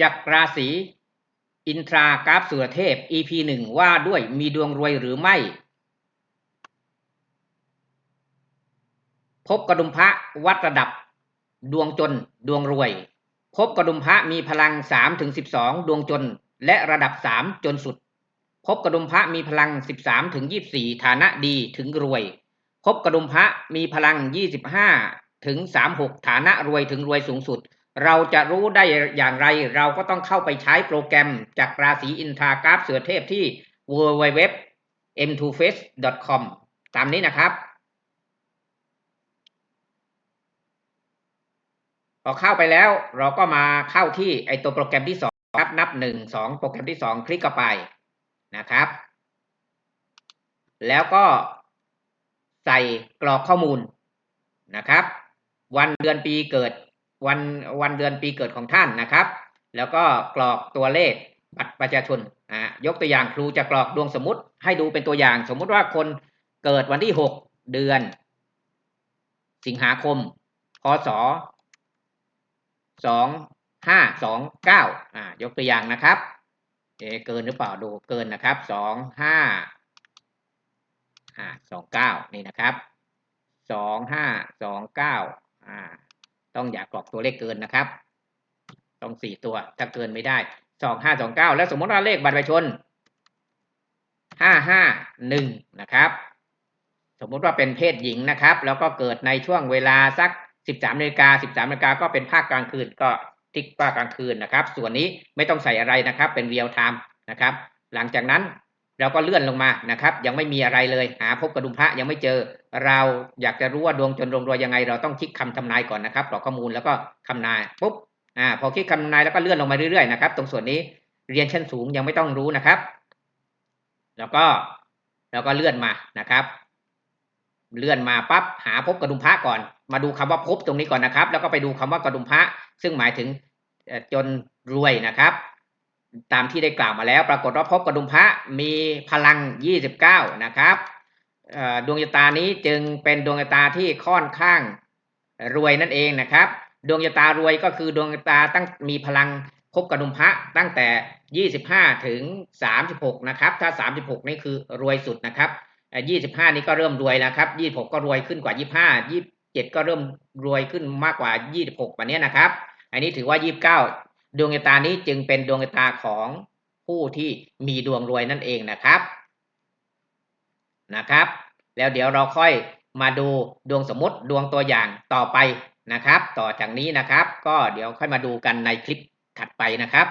จากราศีอินทรากราฟสุรเทพ EP หนึ่งว่าด้วยมีดวงรวยหรือไม่ พบกระดุมพระวัดระดับ ดวงจนดวงรวย พบกระดุมพระมีพลัง3ถึง12ดวงจน และระดับ3จนสุด พบกระดุมพระมีพลัง13ถึง24ฐานะดีถึงรวย พบกระดุมพระมีพลัง25ถึง36ฐานะรวยถึงรวยสูงสุด เราจะรู้ได้อย่างไร เราก็ต้องเข้าไปใช้โปรแกรมจากราศีอินทรากราฟเสือเทพที่ www m2face.com ตามนี้นะครับ พอเข้าไปแล้วเราก็มาเข้าที่ไอตัวโปรแกรมที่สองครับนับหนึ่งสองโปรแกรมที่สองคลิกเข้าไปนะครับ แล้วก็ใส่กรอกข้อมูลนะครับ วันเดือนปีเกิด วันวันเดือนปีเกิดของท่านนะครับ แล้วก็กรอกตัวเลขบัตรประชาชนอ่ายกตัวอย่างครูจะกรอกดวงสมมติให้ดูเป็นตัวอย่าง สมมุติว่าคนเกิดวันที่หกเดือน สิงหาคม พศสองห้าสองเก้าอ่ายกตัวอย่างนะครับเอเกินหรือเปล่าดูเกินนะครับสองห้าอ่าสองเก้านี่นะครับสองห้าสองเก้า ต้องอย่ากรอกตัวเลขเกินนะครับ ต้องสี่ตัว ถ้าเกินไม่ได้สองห้าสองเก้าแล้วสมมติว่าเลขบัตรประชาชนห้าห้าหนึ่งนะครับ สมมติว่าเป็นเพศหญิงนะครับ แล้วก็เกิดในช่วงเวลาสักสิบสามนาฬิกาสิบสามนาฬิกาก็เป็นภาคกลางคืนก็ติ๊กภาคกลางคืนนะครับ ส่วนนี้ไม่ต้องใส่อะไรนะครับ เป็นเรียลไทม์นะครับ หลังจากนั้น เราก็เลื่อนลงมานะครับ ยังไม่มีอะไรเลย หาพบกระดุมพระยังไม่เจอ เราอยากจะรู้ว่าดวงจนรวมรวยยังไง เราต้องคลิกคำทำนายก่อนนะครับกรอกข้อมูลแล้วก็คำนายปุ๊บอ่าพอคลิกคำทำนายแล้วก็เลื่อนลงมาเรื่อยๆนะครับ ตรงส่วนนี้เรียนชั้นสูงยังไม่ต้องรู้นะครับ แล้วก็แล้วก็เลื่อนมานะครับ เลื่อนมาปั๊บหาพบกระดุมพระก่อน มาดูคำว่าพบตรงนี้ก่อนนะครับ แล้วก็ไปดูคำว่ากระดุมพระซึ่งหมายถึงจนรวยนะครับ ตามที่ได้กล่าวมาแล้ว ปรากฏว่าพบกระดุมพระมีพลัง 29 นะครับดวงชะตานี้จึงเป็นดวงชะตาที่ค่อนข้างรวยนั่นเองนะครับ ดวงชะตารวยก็คือดวงชะตาตั้งมีพลังพบกระดุมพระตั้งแต่ 25 ถึง 36 นะครับ ถ้า 36 นี่คือรวยสุดนะครับยี่สิบห้านี้ก็เริ่มรวยแล้วครับยี่หกก็รวยขึ้นกว่ายี่ห้ายี่เจ็ดก็เริ่มรวยขึ้นมากกว่ายี่สิบหกแบบนี้นะครับ อันนี้ถือว่ายี่บเก้า ดวงชะตานี้จึงเป็นดวงชะตาของผู้ที่มีดวงรวยนั่นเองนะครับนะครับ แล้วเดี๋ยวเราค่อยมาดูดวงสมมติดวงตัวอย่างต่อไปนะครับ ต่อจากนี้นะครับ ก็เดี๋ยวค่อยมาดูกันในคลิปถัดไปนะครับ